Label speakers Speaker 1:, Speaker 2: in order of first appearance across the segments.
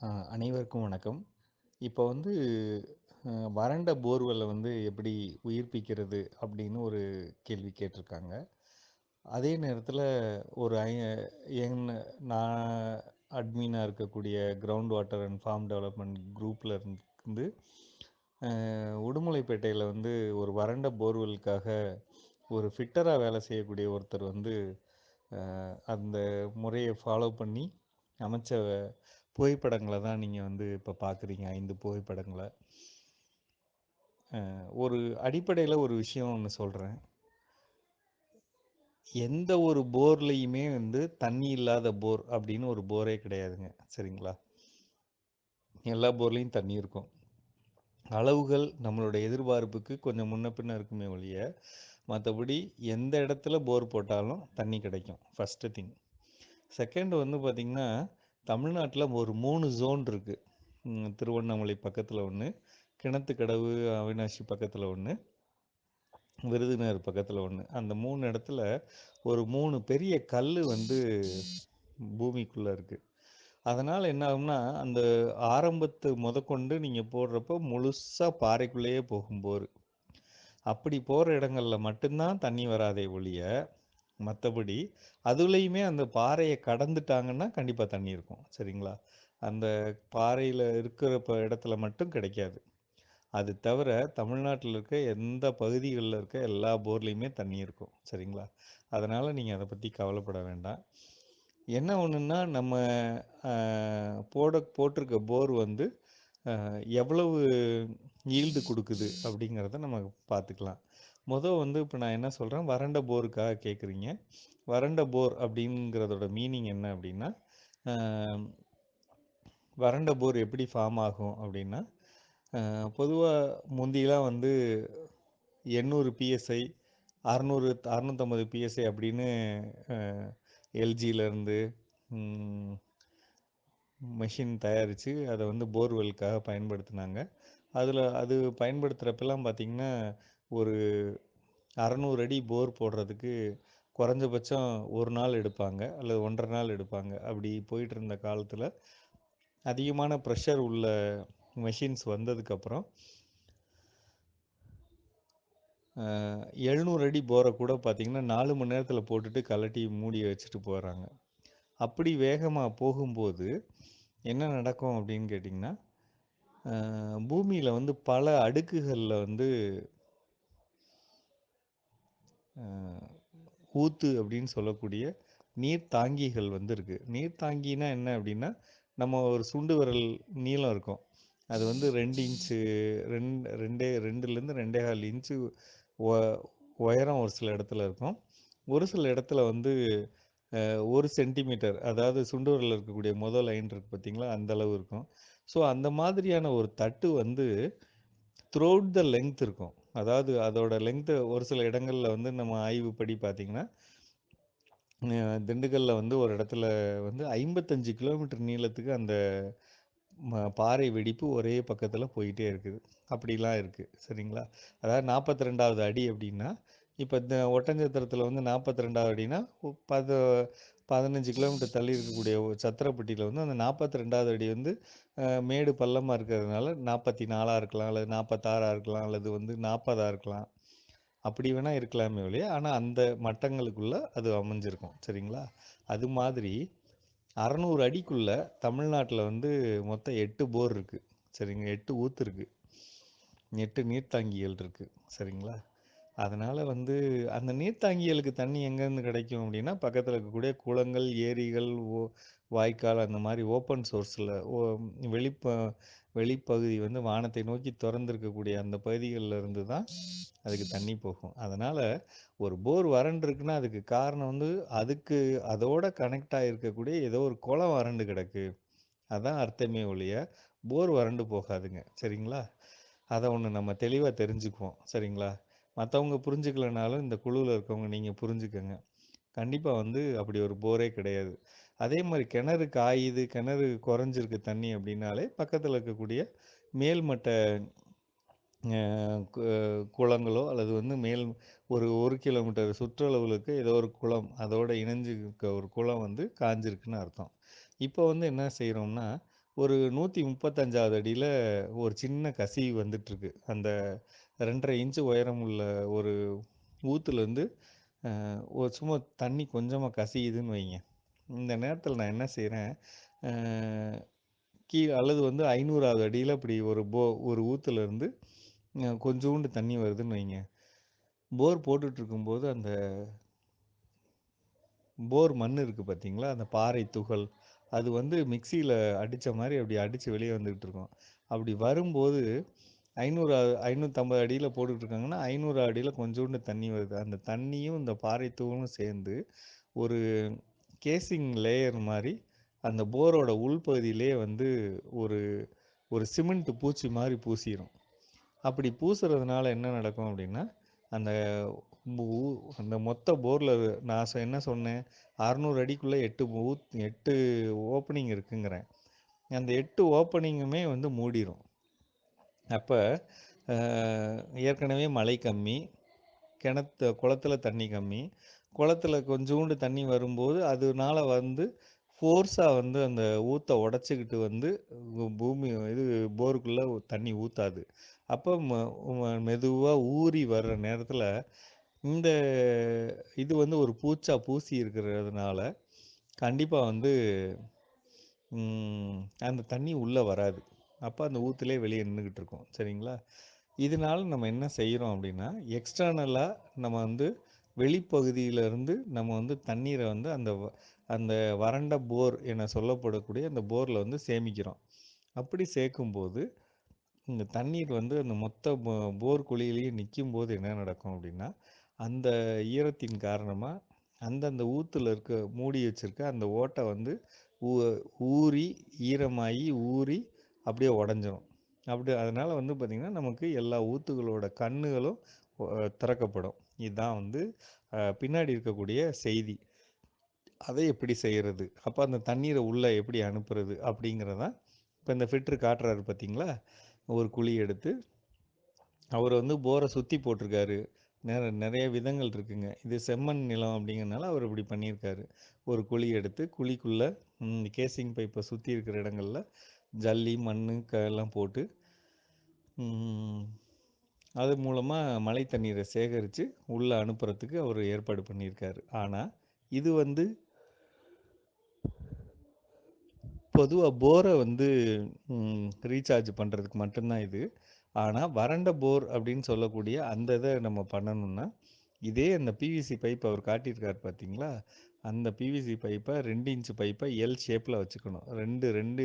Speaker 1: அனைவருக்கும் வணக்கம். இப்போ வந்து வறண்ட போர்வெல்ல வந்து எப்படி உயிர்ப்பிக்கிறது அப்படின்னு ஒரு கேள்வி கேட்டிருக்காங்க. அதே நேரத்தில் ஒரு ஐ என் நான் அட்மினாக இருக்கக்கூடிய ground water and farm development குரூப்பில் இருந்து உடுமலைப்பேட்டையில் வந்து ஒரு வறண்ட போர்வெலுக்காக ஒரு ஃபிட்டராக வேலை செய்யக்கூடிய ஒருத்தர் வந்து அந்த முறையை ஃபாலோ பண்ணி அமைச்ச புகைப்படங்களை தான் நீங்கள் வந்து இப்போ பார்க்குறீங்க. ஐந்து புகைப்படங்களை ஒரு அடிப்படையில் ஒரு விஷயம் ஒன்று சொல்கிறேன் எந்த ஒரு போர்லேயுமே வந்து தண்ணி இல்லாத போர் அப்படின்னு ஒரு போரே கிடையாதுங்க. சரிங்களா? எல்லா போர்லேயும் தண்ணி இருக்கும். அளவுகள் நம்மளோட எதிர்பார்ப்புக்கு கொஞ்சம் முன்ன பின்ன இருக்குமே ஒழிய, மற்றபடி எந்த இடத்துல போர் போட்டாலும் தண்ணி கிடைக்கும். First thing. செகண்ட் வந்து பார்த்திங்கன்னா தமிழ்நாட்டில் ஒரு மூணு ஜோன் இருக்கு. திருவண்ணாமலை பக்கத்தில் ஒன்று கிணத்துக்கடவு, அவிநாசி பக்கத்தில் ஒன்று விருதுநகர் பக்கத்தில் ஒன்று அந்த மூணு இடத்துல ஒரு மூணு பெரிய கல் வந்து பூமிக்குள்ளே இருக்குது அதனால் என்ன ஆகும்னா, அந்த ஆரம்பத்து முதற்கொண்டு நீங்கள் போடுறப்போ முழுசாக பாறைக்குள்ளேயே போகும்போது அப்படி போகிற இடங்களில் மட்டும்தான் தண்ணி வராதே ஒழிய, மற்றபடி அதுலேயுமே அந்த பாறையை கடந்துட்டாங்கன்னா கண்டிப்பாக தண்ணி இருக்கும். சரிங்களா? அந்த பாறையில் இருக்கிற இடத்துல மட்டும் கிடைக்காது. அது தவிர தமிழ்நாட்டில் இருக்க எந்த பகுதிகளில் இருக்க எல்லா போர்லேயுமே தண்ணி இருக்கும். சரிங்களா? அதனால் நீங்கள் அதை பற்றி கவலைப்பட வேண்டாம். என்ன ஒன்றுன்னா நம்ம போட போட்டிருக்க போர் வந்து எவ்வளவு ஈல்டு கொடுக்குது அப்படிங்கிறத நம்ம பார்த்துக்கலாம். மொதல் வந்து இப்போ நான் என்ன சொல்கிறேன் வறண்ட போருக்காக கேட்குறீங்க. வறண்ட போர் அப்படிங்கிறதோட மீனிங் என்ன அப்படின்னா, வறண்ட போர் எப்படி ஃபார்ம் ஆகும் அப்படின்னா, பொதுவாக முந்திலாம் வந்து 800 பிஎஸ்ஐ, 600 650 பிஎஸ்ஐ அப்படின்னு எல்ஜியிலேருந்து மிஷின் தயாரித்து மெஷின் வந்து போர்வெலுக்காக பயன்படுத்தினாங்க அதில் அது பயன்படுத்துகிறப்பெல்லாம் பார்த்திங்கன்னா ஒரு 600 அடி போர் போடுறதுக்கு குறைஞ்சபட்சம் ஒரு நாள் எடுப்பாங்க. அல்லது 1 1/2 நாள் எடுப்பாங்க. அப்படி போயிட்டு இருந்த காலத்தில் அதிகமான ப்ரெஷர் உள்ள மெஷின்ஸ் வந்ததுக்கப்புறம் எழுநூறு அடி போரை கூட பார்த்திங்கன்னா நாலு மணி நேரத்தில் போட்டுட்டு கழட்டி மூடி வச்சுட்டு போகிறாங்க அப்படி வேகமாக போகும்போது, என்ன நடக்கும் அப்படின்னு கேட்டிங்கன்னா பூமியில் வந்து பல அடுக்குகளில் வந்து ஊத்து அப்படின்னு சொல்லக்கூடிய நீர் தாங்கிகள் வந்து நீர் தாங்கினா என்ன அப்படின்னா, நம்ம ஒரு சுண்டு விரல் நீளம் இருக்கும். அது வந்து ரெண்டு இன்ச்சு ரெண்டு ரெண்டே ரெண்டுலேருந்து ரெண்டே கால் இன்ச்சு ஒ உயரம் ஒரு சில இடத்துல இருக்கும். ஒரு சில இடத்துல வந்து ஒரு சென்டிமீட்டர் அதாவது சுண்டு விரல்ல இருக்கக்கூடிய முதல் லைன் இருக்கு பார்த்தீங்களா? அந்த அளவு இருக்கும். ஸோ அந்த மாதிரியான ஒரு தட்டு வந்து த்ரோட் த லெங்த் இருக்கும். அதாவது அதோட லென்த்து ஒரு சில இடங்களில் வந்து நம்ம ஆய்வுப்படி பார்த்தீங்கன்னா, திண்டுக்கல்லில் திண்டுக்கல்ல வந்து ஒரு இடத்துல வந்து 55 கிலோமீட்டர் நீளத்துக்கு அந்த ம பாறை வெடிப்பு ஒரே பக்கத்தில் போயிட்டே இருக்குது. அப்படிலாம் இருக்குது சரிங்களா? அதாவது 42வது அடி அப்படின்னா, இப்போ இந்த ஒட்டஞ்சத்திரத்தில் வந்து 42வது அடின்னா, பத 15 கிலோமீட்டர் தள்ளி இருக்கக்கூடிய ஒரு வந்து அந்த 42வது அடி வந்து மேடு பள்ளமாக இருக்கிறதுனால 44ஆ இருக்கலாம், அல்லது 46ஆ இருக்கலாம், அல்லது வந்து 40ஆ இருக்கலாம். அப்படி வேணா இருக்கலாமே ஒழிய, ஆனால் அந்த மட்டங்களுக்குள்ளே அது அமைஞ்சிருக்கும். சரிங்களா? அது மாதிரி அறநூறு அடிக்குள்ளே தமிழ்நாட்டில் வந்து மொத்தம் எட்டு போர் இருக்குது சரிங்க. எட்டு ஊத்து இருக்குது எட்டு நீர்த்தாங்கிகள் இருக்குது சரிங்களா? அதனால வந்து அந்த நீர்த்தாங்கிகளுக்கு தண்ணி எங்கேருந்து கிடைக்கும் அப்படின்னா, பக்கத்தில் இருக்கக்கூடிய குளங்கள், ஏரிகள், ஓ வாய்க்கால் அந்த மாதிரி ஓப்பன் சோர்ஸில் ஓ வெளிப்ப வெளிப்பகுதி வந்து வானத்தை நோக்கி திறந்துருக்கக்கூடிய அந்த பகுதிகளில் இருந்து தான் அதுக்கு தண்ணி போகும். அதனால் ஒரு போர் வறண்டிருக்குன்னா, அதுக்கு காரணம் வந்து அதுக்கு அதோட கனெக்ட் ஆகிருக்கக்கூடிய ஏதோ ஒரு குளம் வறண்டு கிடக்கு. அதான் அர்த்தமே ஒழிய, போர் வறண்டு போகாதுங்க. சரிங்களா? அதை ஒன்று நம்ம தெளிவாக தெரிஞ்சுக்குவோம். சரிங்களா? மற்றவங்க புரிஞ்சுக்கலனாலும் இந்த குழுவில் இருக்கவங்க நீங்கள் புரிஞ்சுக்கோங்க கண்டிப்பாக வந்து அப்படி ஒரு போரே கிடையாது. அதே மாதிரி கிணறு காயுது, கிணறு குறைஞ்சிருக்கு தண்ணி அப்படின்னாலே, பக்கத்தில் இருக்கக்கூடிய மேல்மட்ட குளங்களோ அல்லது வந்து மேல் ஒரு ஒரு கிலோமீட்டர் சுற்றளவுக்கு ஏதோ ஒரு குளம், அதோட இணைஞ்சு இருக்க ஒரு குளம் வந்து காய்ஞ்சிருக்குன்னு அர்த்தம். இப்போ வந்து என்ன செய்கிறோம்னா ஒரு நூற்றி முப்பத்தஞ்சாவது அடியில் ஒரு சின்ன கசிவு வந்துட்டுருக்கு அந்த ரெண்டரை இன்ச்சு உயரம் உள்ள ஒரு ஊற்றுலேருந்து ஒரு சும்மா தண்ணி கொஞ்சமாக கசியுதுன்னு வைங்க. இந்த நேரத்தில் நான் என்ன செய்கிறேன் கீழே அல்லது வந்து ஐநூறாவது அடியில் இப்படி ஒரு போ ஒரு ஊற்றுலேருந்து கொஞ்சோண்டு தண்ணி வருதுன்னு வைங்க. போர் போட்டுட்ருக்கும்போது அந்த போர் மண் இருக்குது பார்த்தீங்களா அந்த பாறை துகள் அது வந்து மிக்சியில் அடித்த மாதிரி அப்படி அடித்து வெளியே வந்துக்கிட்டு இருக்கும் அப்படி வரும்போது ஐநூறு ஐநூற்றம்பது அடியில் போட்டுக்கிட்டு இருக்காங்கன்னா ஐநூறு அடியில் கொஞ்சோண்டு தண்ணி வருது. அந்த தண்ணியும் இந்த பாறைத்தூளும் சேர்ந்து ஒரு கேசிங் லேயர் மாதிரி அந்த போரோட உள்பகுதியிலே வந்து ஒரு ஒரு சிமெண்ட் பூச்சி மாதிரி பூசிடும் அப்படி பூசுறதுனால என்ன நடக்கும் அப்படின்னா அந்த ஊ- அந்த மொத்த போரில் நான் சொ- என்ன சொன்னேன்? அறநூறு அடிக்குள்ளே எட்டு ஊத் எட்டு ஓப்பனிங் இருக்குங்கிறேன். அந்த எட்டு ஓப்பனிங்குமே வந்து மூடிடும் அப்போ ஏற்கனவே மழை கம்மி கிணத்து குளத்துல தண்ணி கம்மி. குளத்துல கொஞ்சோண்டு தண்ணி வரும்போது அதனால வந்து ஃபோர்ஸாக வந்து அந்த ஊற்ற உடச்சிக்கிட்டு வந்து பூமி இது போருக்குள்ளே தண்ணி ஊற்றாது அப்போ மெதுவாக ஊறி வர்ற நேரத்தில் இந்த இது வந்து ஒரு பூச்சா பூசி இருக்கிறதுனால கண்டிப்பாக வந்து அந்த தண்ணி உள்ளே வராது. அப்போ அந்த ஊற்றுலே வெளியே நின்றுக்கிட்டு இருக்கும் சரிங்களா? இதனால நம்ம என்ன செய்கிறோம் அப்படின்னா எக்ஸ்டர்னலாக நம்ம வந்து வெளிப்பகுதியிலிருந்து நம்ம வந்து தண்ணீரை வந்து அந்த வ- அந்த வறண்ட போர் என சொல்லப்படக்கூடிய அந்த போரில் வந்து சேமிக்கிறோம். அப்படி சேர்க்கும்போது இந்த தண்ணீர் வந்து அந்த மொத்த போர் குழியிலேயே நிற்கும் போது என்ன நடக்கும் அப்படின்னா அந்த ஈரத்தின் காரணமாக அந்தந்த ஊத்தில் இருக்க மூடி வச்சிருக்க அந்த ஓட்டை வந்து ஊ- ஊறி ஈரமாகி ஊறி அப்படியே உடஞ்சிரும். அப்படி அதனால் வந்து பார்த்திங்கன்னா நமக்கு எல்லா ஊத்துகளோட கண்ணுகளும் திறக்கப்படும். இதுதான் வந்து பின்னாடி இருக்கக்கூடிய செய்தி. அதை எப்படி செய்கிறது அப்போ அந்த தண்ணீரை உள்ளே எப்படி அனுப்புறது? அப்படிங்கிறதான் இப்போ இந்த ஃபில்ட்ரு காட்டுறாரு பார்த்தீங்களா? ஒரு குழி எடுத்து அவர் வந்து போரை சுற்றி போட்டிருக்காரு. நிறைய நிறைய விதங்கள் இருக்குங்க. இது செம்மண் நிலம் அப்படிங்கிறனால அவர் இப்படி பண்ணியிருக்காரு. ஒரு குழி எடுத்து குழிக்குள்ளே கேசிங் பைப்பை சுற்றி இருக்கிற இடங்கள்ல ஜல்லி மண் எல்லாம் போட்டு அது மூலமாக மழை தண்ணீரை சேகரித்து உள்ளே அனுப்புறதுக்கு அவர் ஏற்பாடு பண்ணியிருக்காரு. ஆனால் இது வந்து பொதுவாக போரை வந்து ரீசார்ஜ் பண்ணுறதுக்கு மட்டும்தான் இது. ஆனால் வறண்ட போர் அப்படின்னு சொல்லக்கூடிய அந்த இதை நம்ம பண்ணணும்னா இதே அந்த பிவிசி பைப் அவர் காட்டியிருக்காரு பார்த்தீங்களா அந்த பிவிசி பைப்பை ரெண்டு இன்ச்சு பைப்பை எல் ஷேப்பில் வச்சுக்கணும். ரெண்டு ரெண்டு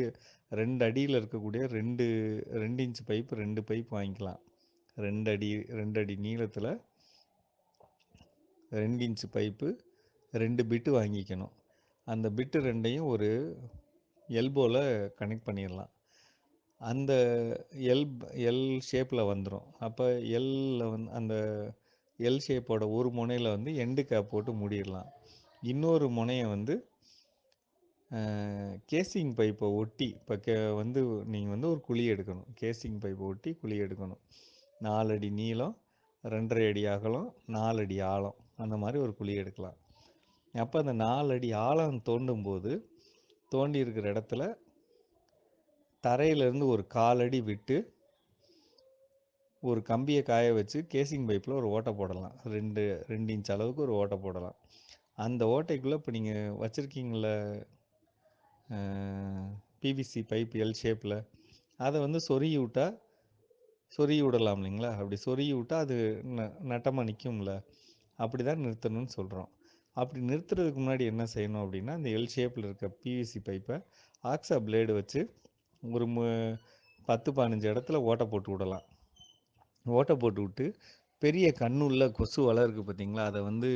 Speaker 1: ரெண்டு அடியில் இருக்கக்கூடிய ரெண்டு ரெண்டு இன்ச்சு பைப்பு ரெண்டு பைப் வாங்கிக்கலாம். ரெண்டு அடி ரெண்டு அடி நீளத்தில் ரெண்டு இன்ச்சு பைப்பு ரெண்டு பிட்டு வாங்கிக்கணும். அந்த பிட்டு ரெண்டையும் ஒரு எல்போவில் கனெக்ட் பண்ணிடலாம். அந்த எல் எல் ஷேப்பில் வந்துடும் அப்போ எல்லில் வந்து அந்த எல் ஷேப்போட ஒரு முனையில் வந்து எண்டு கேப் போட்டு மூடிடலாம். இன்னொரு முனையை வந்து கேசிங் பைப்பை ஒட்டி இப்போ கே வந்து நீங்கள் வந்து ஒரு குழி எடுக்கணும். கேசிங் பைப்பை ஒட்டி குழி எடுக்கணும். நாலு அடி நீளம் ரெண்டரை அடி அகலம் நாலு அடி ஆழம் அந்த மாதிரி ஒரு குழி எடுக்கலாம். அப்போ அந்த நாலு அடி ஆழம் தோண்டும் போது தோண்டி இருக்கிற இடத்துல தரையிலேருந்து ஒரு காலடி விட்டு ஒரு கம்பியை காய வச்சு கேசிங் பைப்பில் ஒரு ஓட்டை போடலாம். ரெண்டு ரெண்டு இன்ச் அளவுக்கு ஒரு ஓட்டை போடலாம். அந்த ஓட்டைக்குள்ளே இப்போ நீங்கள் வச்சுருக்கீங்கள பிவிசி பைப் எல் ஷேப்பில் அதை வந்து சொருகி விட்டா சொருகி விடலாம் இல்லைங்களா? அப்படி சொருகி விட்டால் அது ந நட்டமாக நிற்கும்ல அப்படி தான் நிறுத்தணும்னு சொல்கிறோம் அப்படி நிறுத்துறதுக்கு முன்னாடி என்ன செய்யணும் அப்படின்னா இந்த எல் ஷேப்பில் இருக்க பிவிசி பைப்பை ஆக்ஸா பிளேடு வச்சு ஒரு மு பத்து பதினஞ்சு இடத்துல ஓட்டை போட்டு விடலாம். ஓட்டை போட்டு விட்டு பெரிய கண்ணுள்ள கொசு வலை இருக்குது பார்த்தீங்களா அதை வந்து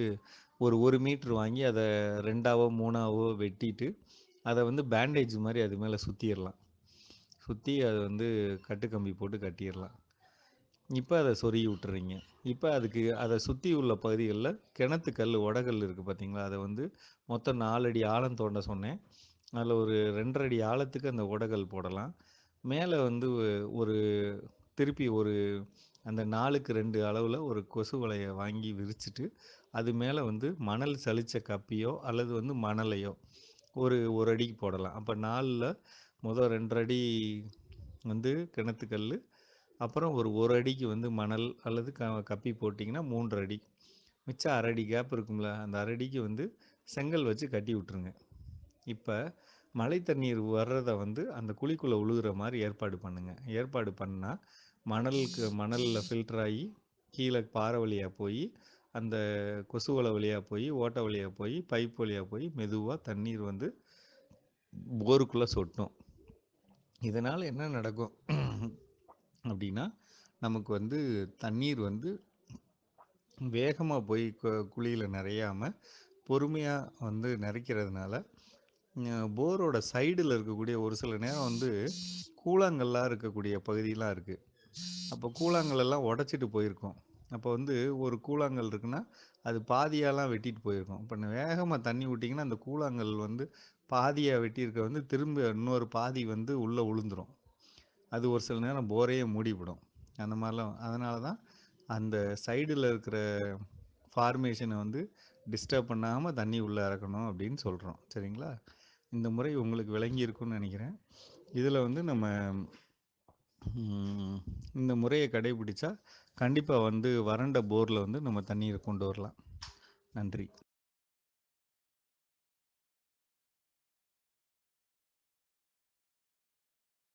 Speaker 1: ஒரு ஒரு மீட்ரு வாங்கி அதை ரெண்டாவோ மூணாவோ வெட்டிட்டு அதை வந்து பேண்டேஜ் மாதிரி அது மேலே சுற்றிடலாம் சுற்றி அதை வந்து கட்டுக்கம்பி போட்டு கட்டிடலாம் இப்போ அதை சொருகி விட்டுறீங்க. இப்போ அதுக்கு அதை சுற்றி உள்ள பகுதிகளில் கிணத்து கல் உடகல் இருக்குது பார்த்தீங்களா அதை வந்து மொத்தம் நாலடி ஆழம் தோண்ட சொன்னேன். அதில் ஒரு ரெண்டரை அடி ஆழத்துக்கு அந்த உடகல் போடலாம். மேலே வந்து ஒரு திருப்பி ஒரு அந்த நாலுக்கு ரெண்டு அளவில் ஒரு கொசு வலையை வாங்கி விரிச்சிட்டு அது மேலே வந்து மணல் சளிச்ச கப்பியோ அல்லது வந்து மணலையோ ஒரு ஒரு அடிக்கு போடலாம். அப்போ நாலில் முதல் ரெண்டரை அடி வந்து கிணத்துக்கல் அப்புறம் ஒரு ஒரு அடிக்கு வந்து மணல் அல்லது க கப்பி போட்டிங்கன்னா மூன்றரை அடி. மிச்சம் அரடி கேப் இருக்கும்ல அந்த அரடிக்கு வந்து செங்கல் வச்சு கட்டி விட்ருங்க இப்போ மழை தண்ணீர் வர்றதை வந்து அந்த குழிக்குள்ளே உழுகுற மாதிரி ஏற்பாடு பண்ணுங்கள் ஏற்பாடு பண்ணால் மணலுக்கு மணலில் ஃபில்டர் ஆகி கீழே பாறை வழியாக போய் அந்த கொசு வலை வழியாக போய் ஓட்டை வழியாக போய் பைப் வழியாக போய் மெதுவாக தண்ணீர் வந்து போருக்குள்ளே சொட்டும் இதனால் என்ன நடக்கும்? அப்படின்னா நமக்கு வந்து தண்ணீர் வந்து வேகமாக போய் கு- நிறையாமல் பொறுமையாக வந்து நிறைக்கிறதுனால போரோட சைடில் இருக்கக்கூடிய ஒரு சில நேரம் வந்து கூழாங்கல்லாம் இருக்கக்கூடிய பகுதியெலாம் இருக்குது அப்போ கூழாங்கல் எல்லாம் உடச்சிட்டு போயிருக்கோம். அப்போ வந்து ஒரு கூழாங்கல் இருக்குன்னா அது பாதியாலாம் வெட்டிட்டு போயிருக்கோம் இப்போ வேகமாக தண்ணி விட்டிங்கன்னா அந்த கூழாங்கல் வந்து பாதியாக வெட்டியிருக்க வந்து திரும்ப இன்னொரு பாதி வந்து உள்ளே உளுந்துடும் அது ஒரு சில நேரம் போரையே மூடிவிடும். அந்த மாதிரிலாம் அதனால தான் அந்த சைடில் இருக்கிற ஃபார்மேஷனை வந்து டிஸ்டர்ப் பண்ணாமல் தண்ணி உள்ளே இறக்கணும் அப்படின்னு சொல்கிறோம் சரிங்களா? இந்த முறை உங்களுக்கு விளங்கி இருக்கும்னு நினைக்கிறேன். இதில் வந்து நம்ம இந்த முறையை கடைபிடிச்சா கண்டிப்பாக வந்து வறண்ட போரில் வந்து நம்ம தண்ணீரை கொண்டு வரலாம். நன்றி.